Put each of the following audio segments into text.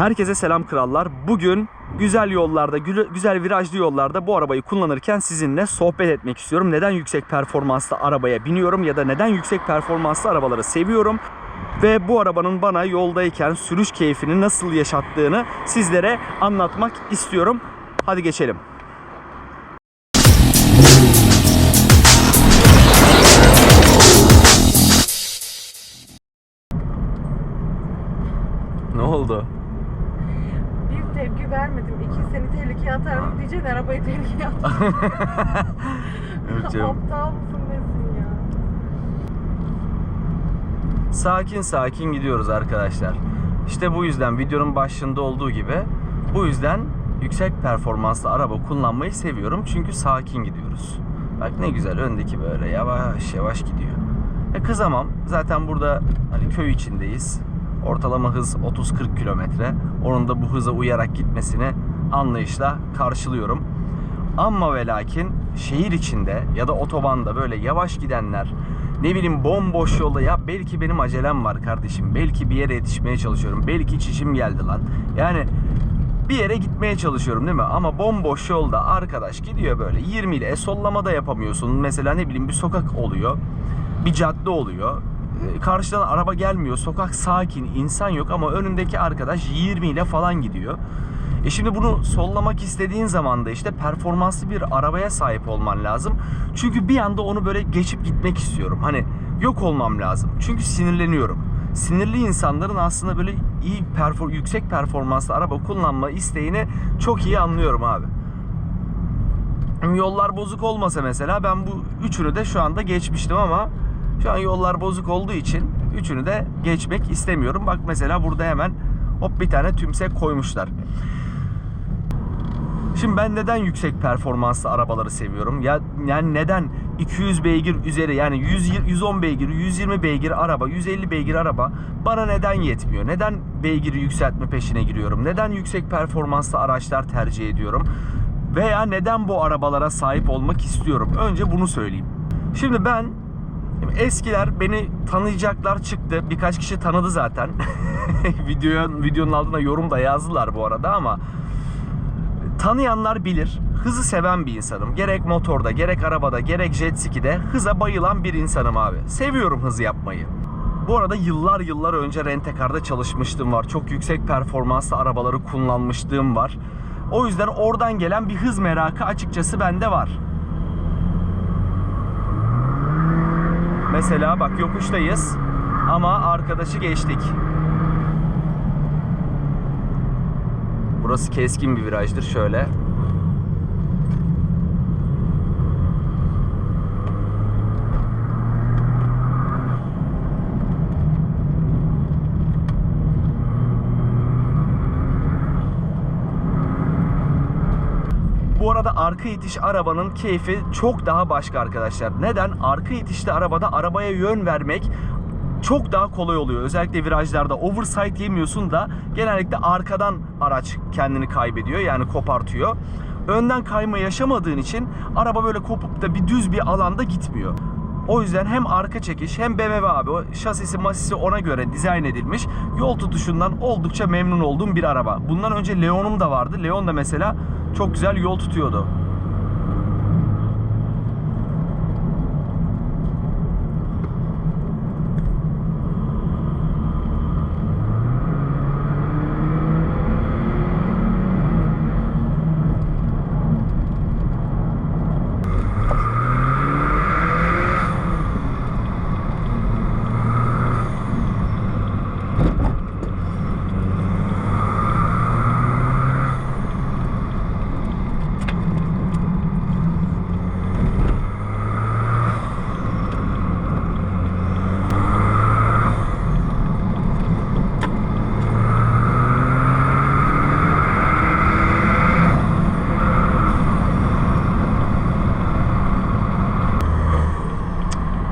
Herkese selam krallar. Bugün güzel yollarda, gü- güzel virajlı yollarda bu arabayı kullanırken sizinle sohbet etmek istiyorum. Neden yüksek performanslı arabaya biniyorum ya da neden yüksek performanslı arabaları seviyorum ve bu arabanın bana yoldayken sürüş keyfini nasıl yaşattığını sizlere anlatmak istiyorum. Hadi geçelim. Ne oldu? Vermedim. İki seni tehlikeye atar mı diyeceksin arabayı tehlikeye atar. Evet canım. Aptal mısın nesin ya? Sakin sakin gidiyoruz arkadaşlar. İşte bu yüzden videonun başında olduğu gibi bu yüzden yüksek performanslı araba kullanmayı seviyorum. Çünkü sakin gidiyoruz. Bak ne güzel öndeki böyle yavaş yavaş gidiyor. E kızamam. Zaten burada hani köy içindeyiz. Ortalama hız 30-40 kilometre. Onun da bu hıza uyarak gitmesini anlayışla karşılıyorum. Ama ve lakin şehir içinde ya da otobanda böyle yavaş gidenler ne bileyim bomboş yolda ya belki benim acelem var kardeşim. Belki bir yere yetişmeye çalışıyorum. Belki çişim geldi lan. Yani bir yere gitmeye çalışıyorum değil mi? Ama bomboş yolda arkadaş gidiyor böyle 20 ile e, sollama da yapamıyorsun. Mesela ne bileyim bir sokak oluyor. Bir cadde oluyor. E, Karşıdan araba gelmiyor. Sokak sakin, insan yok ama önündeki arkadaş 20 ile falan gidiyor. E şimdi bunu sollamak istediğin zaman da işte performanslı bir arabaya sahip olman lazım. Çünkü bir anda onu böyle geçip gitmek istiyorum. Hani yok olmam lazım. Çünkü sinirleniyorum. Sinirli insanların aslında böyle iyi perfor yüksek performanslı araba kullanma isteğini çok iyi anlıyorum abi. Yollar bozuk olmasa mesela ben bu üçünü de şu anda geçmiştim ama şu an yollar bozuk olduğu için üçünü de geçmek istemiyorum. Bak mesela burada hemen hop bir tane tümsek koymuşlar. Şimdi ben neden yüksek performanslı arabaları seviyorum? Ya yani neden 200 beygir üzeri yani 100 110 beygir, 120 beygir araba, 150 beygir araba bana neden yetmiyor? Neden beygiri yükseltme peşine giriyorum? Neden yüksek performanslı araçlar tercih ediyorum? Veya neden bu arabalara sahip olmak istiyorum? Önce bunu söyleyeyim. Şimdi ben eskiler beni tanıyacaklar çıktı. Birkaç kişi tanıdı zaten. Videoya, videonun altına yorum da yazdılar bu arada ama tanıyanlar bilir. Hızı seven bir insanım. Gerek motorda, gerek arabada, gerek jet ski'de hıza bayılan bir insanım abi. Seviyorum hız yapmayı. Bu arada yıllar yıllar önce rentekarda çalışmışlığım var. Çok yüksek performanslı arabaları kullanmışlığım var. O yüzden oradan gelen bir hız merakı açıkçası bende var. Mesela bak yokuştayız ama arkadaşı geçtik. Burası keskin bir virajdır şöyle. Bu arada arka itiş arabanın keyfi çok daha başka arkadaşlar. Neden? Arka itişli arabada arabaya yön vermek çok daha kolay oluyor. Özellikle virajlarda oversight yemiyorsun da genellikle arkadan araç kendini kaybediyor. Yani kopartıyor. Önden kayma yaşamadığın için araba böyle kopup da bir düz bir alanda gitmiyor. O yüzden hem arka çekiş hem BMW abi o şasisi masisi ona göre dizayn edilmiş. Yol tutuşundan oldukça memnun olduğum bir araba. Bundan önce Leon'um da vardı. Leon da mesela çok güzel yol tutuyordu.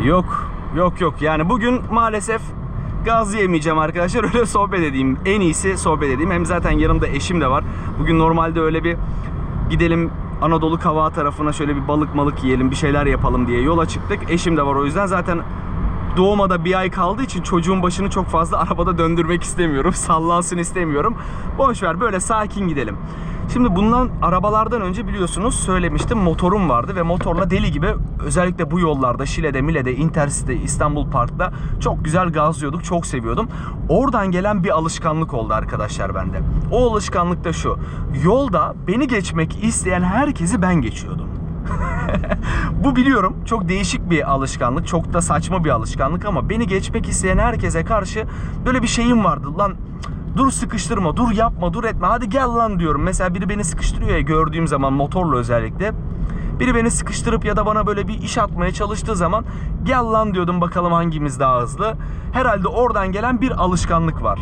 Yok. Yok yok. Yani bugün maalesef gaz yemeyeceğim arkadaşlar. Öyle sohbet edeyim. En iyisi sohbet edeyim. Hem zaten yanımda eşim de var. Bugün normalde öyle bir gidelim Anadolu Kavağı tarafına şöyle bir balık malık yiyelim, bir şeyler yapalım diye yola çıktık. Eşim de var o yüzden zaten Doğuma da bir ay kaldığı için çocuğun başını çok fazla arabada döndürmek istemiyorum. Sallansın istemiyorum. Boş ver böyle sakin gidelim. Şimdi bundan arabalardan önce biliyorsunuz söylemiştim motorum vardı ve motorla deli gibi özellikle bu yollarda Şile'de, Mile'de, Intercity'de, İstanbul Park'ta çok güzel gazlıyorduk. Çok seviyordum. Oradan gelen bir alışkanlık oldu arkadaşlar bende. O alışkanlık da şu. Yolda beni geçmek isteyen herkesi ben geçiyordum. Bu biliyorum çok değişik bir alışkanlık, çok da saçma bir alışkanlık ama beni geçmek isteyen herkese karşı böyle bir şeyim vardı. Lan dur sıkıştırma, dur yapma, dur etme. Hadi gel lan diyorum. Mesela biri beni sıkıştırıyor ya gördüğüm zaman motorla özellikle. Biri beni sıkıştırıp ya da bana böyle bir iş atmaya çalıştığı zaman gel lan diyordum bakalım hangimiz daha hızlı. Herhalde oradan gelen bir alışkanlık var.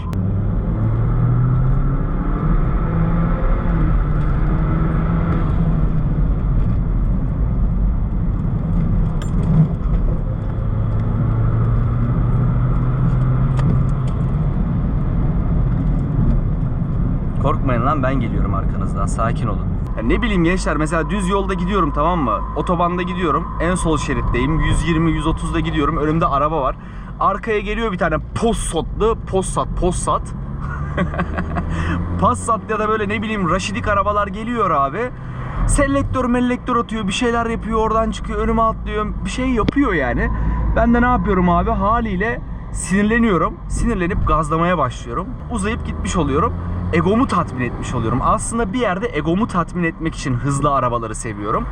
Korkmayın lan ben geliyorum arkanızdan. Sakin olun. Ya ne bileyim gençler mesela düz yolda gidiyorum tamam mı? Otobanda gidiyorum. En sol şeritteyim. 120-130'da gidiyorum. Önümde araba var. Arkaya geliyor bir tane Passat'lı. Passat, Passat. Passat ya da böyle ne bileyim Raşidik arabalar geliyor abi. Selektör mellektör atıyor. Bir şeyler yapıyor. Oradan çıkıyor. Önüme atlıyor. Bir şey yapıyor yani. Ben de ne yapıyorum abi? Haliyle sinirleniyorum. Sinirlenip gazlamaya başlıyorum. Uzayıp gitmiş oluyorum. Egomu tatmin etmiş oluyorum. Aslında bir yerde egomu tatmin etmek için hızlı arabaları seviyorum.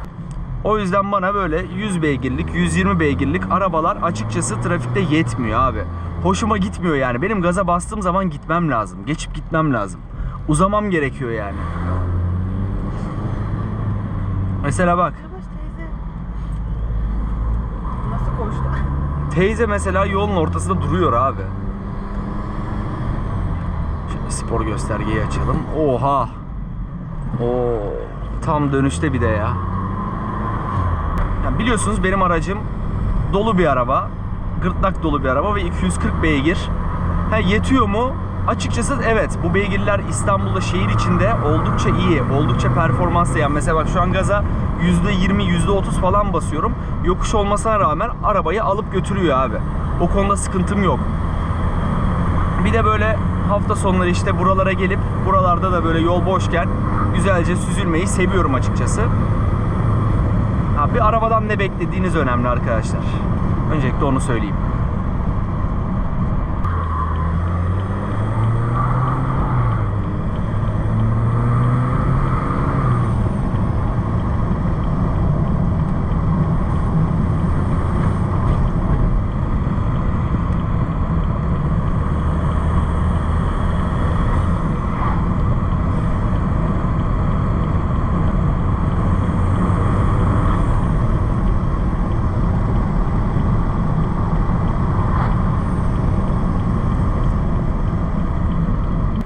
O yüzden bana böyle 100 beygirlik, 120 beygirlik arabalar açıkçası trafikte yetmiyor abi. Hoşuma gitmiyor yani. Benim gaza bastığım zaman gitmem lazım. Geçip gitmem lazım. Uzamam gerekiyor yani. Mesela bak. Teyze mesela yolun ortasında duruyor abi. Spor göstergeyi açalım. Oha. Oo. Tam dönüşte bir de ya. Ya biliyorsunuz benim aracım dolu bir araba. Gırtlak dolu bir araba ve 240 beygir. Ha yetiyor mu? Açıkçası evet bu beygirler İstanbul'da şehir içinde oldukça iyi, oldukça performanslı. Yani mesela bak şu an gaza %20, %30 falan basıyorum. Yokuş olmasına rağmen arabayı alıp götürüyor abi. O konuda sıkıntım yok. Bir de böyle hafta sonları işte buralara gelip buralarda da böyle yol boşken güzelce süzülmeyi seviyorum açıkçası. Ha, bir arabadan ne beklediğiniz önemli arkadaşlar. Öncelikle onu söyleyeyim.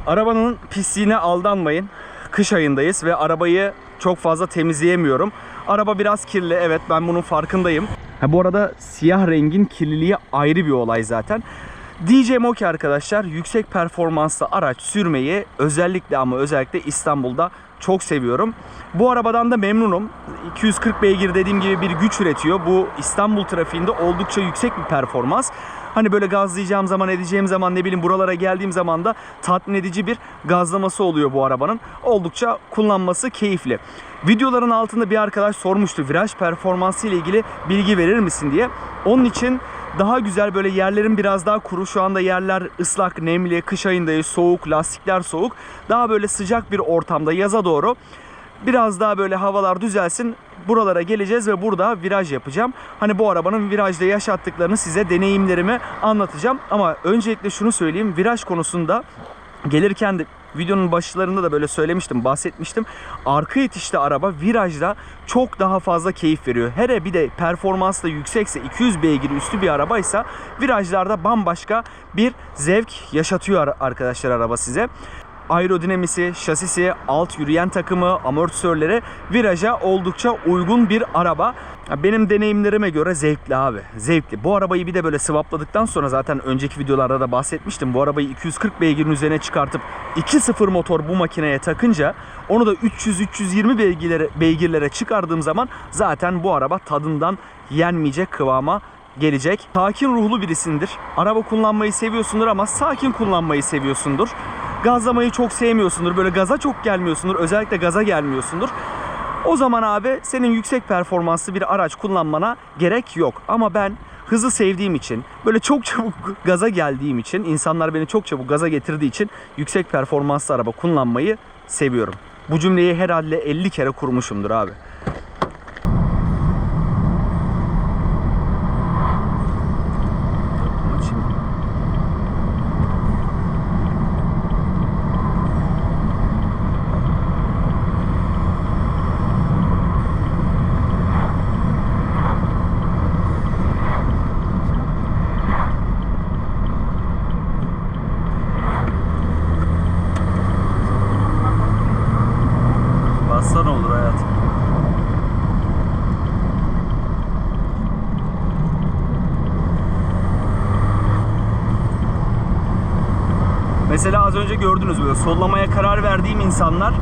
Arabanın pisliğine aldanmayın. Kış ayındayız ve arabayı çok fazla temizleyemiyorum. Araba biraz kirli evet ben bunun farkındayım. Ha, bu arada siyah rengin kirliliği ayrı bir olay zaten. DJ Moki arkadaşlar yüksek performanslı araç sürmeyi özellikle ama özellikle İstanbul'da çok seviyorum. Bu arabadan da memnunum. 240 beygir dediğim gibi bir güç üretiyor. Bu İstanbul trafiğinde oldukça yüksek bir performans. Hani böyle gazlayacağım zaman edeceğim zaman ne bileyim buralara geldiğim zaman da tatmin edici bir gazlaması oluyor bu arabanın. Oldukça kullanması keyifli. Videoların altında bir arkadaş sormuştu viraj performansı ile ilgili bilgi verir misin diye. Onun için daha güzel böyle yerlerin biraz daha kuru. Şu anda yerler ıslak, nemli, kış ayındayız, soğuk, lastikler soğuk. Daha böyle sıcak bir ortamda yaza doğru biraz daha böyle havalar düzelsin. Buralara geleceğiz ve burada viraj yapacağım. Hani bu arabanın virajda yaşattıklarını size deneyimlerimi anlatacağım. Ama öncelikle şunu söyleyeyim. Viraj konusunda gelirken de videonun başlarında da böyle söylemiştim, bahsetmiştim. Arka itişli araba virajda çok daha fazla keyif veriyor. Hele bir de performans da yüksekse 200 beygir üstü bir arabaysa virajlarda bambaşka bir zevk yaşatıyor ar- arkadaşlar araba size aerodinamisi, şasisi, alt yürüyen takımı, amortisörleri viraja oldukça uygun bir araba. Benim deneyimlerime göre zevkli abi. Zevkli. Bu arabayı bir de böyle sıvapladıktan sonra zaten önceki videolarda da bahsetmiştim. Bu arabayı 240 beygirin üzerine çıkartıp 2.0 motor bu makineye takınca onu da 300-320 beygirlere, beygirlere çıkardığım zaman zaten bu araba tadından yenmeyecek kıvama gelecek. Sakin ruhlu birisindir. Araba kullanmayı seviyorsundur ama sakin kullanmayı seviyorsundur. Gazlamayı çok sevmiyorsundur. Böyle gaza çok gelmiyorsundur. Özellikle gaza gelmiyorsundur. O zaman abi senin yüksek performanslı bir araç kullanmana gerek yok. Ama ben hızı sevdiğim için, böyle çok çabuk gaza geldiğim için, insanlar beni çok çabuk gaza getirdiği için yüksek performanslı araba kullanmayı seviyorum. Bu cümleyi herhalde 50 kere kurmuşumdur abi. Mesela az önce gördünüz böyle sollamaya karar verdiğim insanlar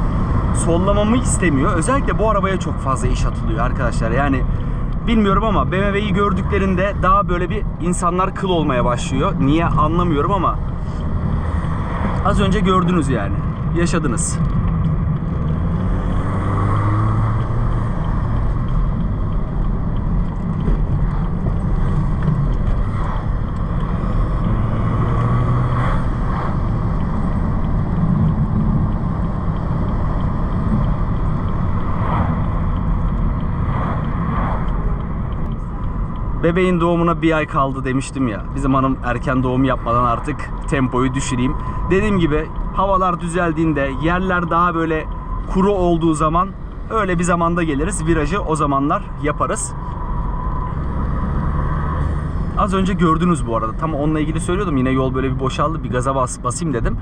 sollamamı istemiyor. Özellikle bu arabaya çok fazla iş atılıyor arkadaşlar. Yani bilmiyorum ama BMW'yi gördüklerinde daha böyle bir insanlar kıl olmaya başlıyor. Niye anlamıyorum ama az önce gördünüz yani. Yaşadınız. Bebeğin doğumuna bir ay kaldı demiştim ya. Bizim hanım erken doğum yapmadan artık tempoyu düşüreyim. Dediğim gibi havalar düzeldiğinde, yerler daha böyle kuru olduğu zaman öyle bir zamanda geliriz. Virajı o zamanlar yaparız. Az önce gördünüz bu arada. Tam onunla ilgili söylüyordum. Yine yol böyle bir boşaldı. Bir gaza bas, basayım dedim.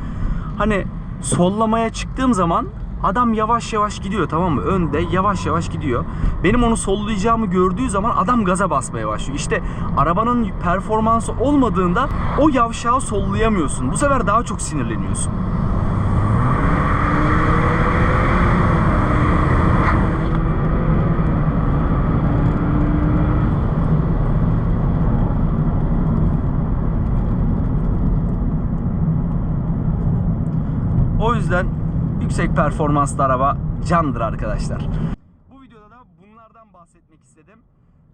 Hani sollamaya çıktığım zaman adam yavaş yavaş gidiyor tamam mı? Önde yavaş yavaş gidiyor. Benim onu sollayacağımı gördüğü zaman adam gaza basmaya başlıyor. İşte arabanın performansı olmadığında o yavşağı sollayamıyorsun. Bu sefer daha çok sinirleniyorsun. O yüzden yüksek performanslı araba candır arkadaşlar. Bu videoda da bunlardan bahsetmek istedim.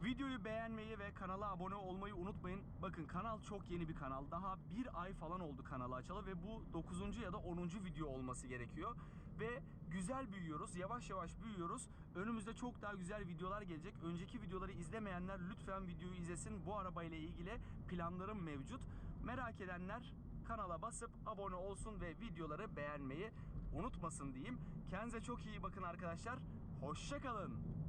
Videoyu beğenmeyi ve kanala abone olmayı unutmayın. Bakın kanal çok yeni bir kanal. Daha bir ay falan oldu kanalı açalı ve bu 9. ya da 10. video olması gerekiyor. Ve güzel büyüyoruz. Yavaş yavaş büyüyoruz. Önümüzde çok daha güzel videolar gelecek. Önceki videoları izlemeyenler lütfen videoyu izlesin. Bu arabayla ilgili planlarım mevcut. Merak edenler kanala basıp abone olsun ve videoları beğenmeyi unutmasın diyeyim. Kendinize çok iyi bakın arkadaşlar. Hoşçakalın.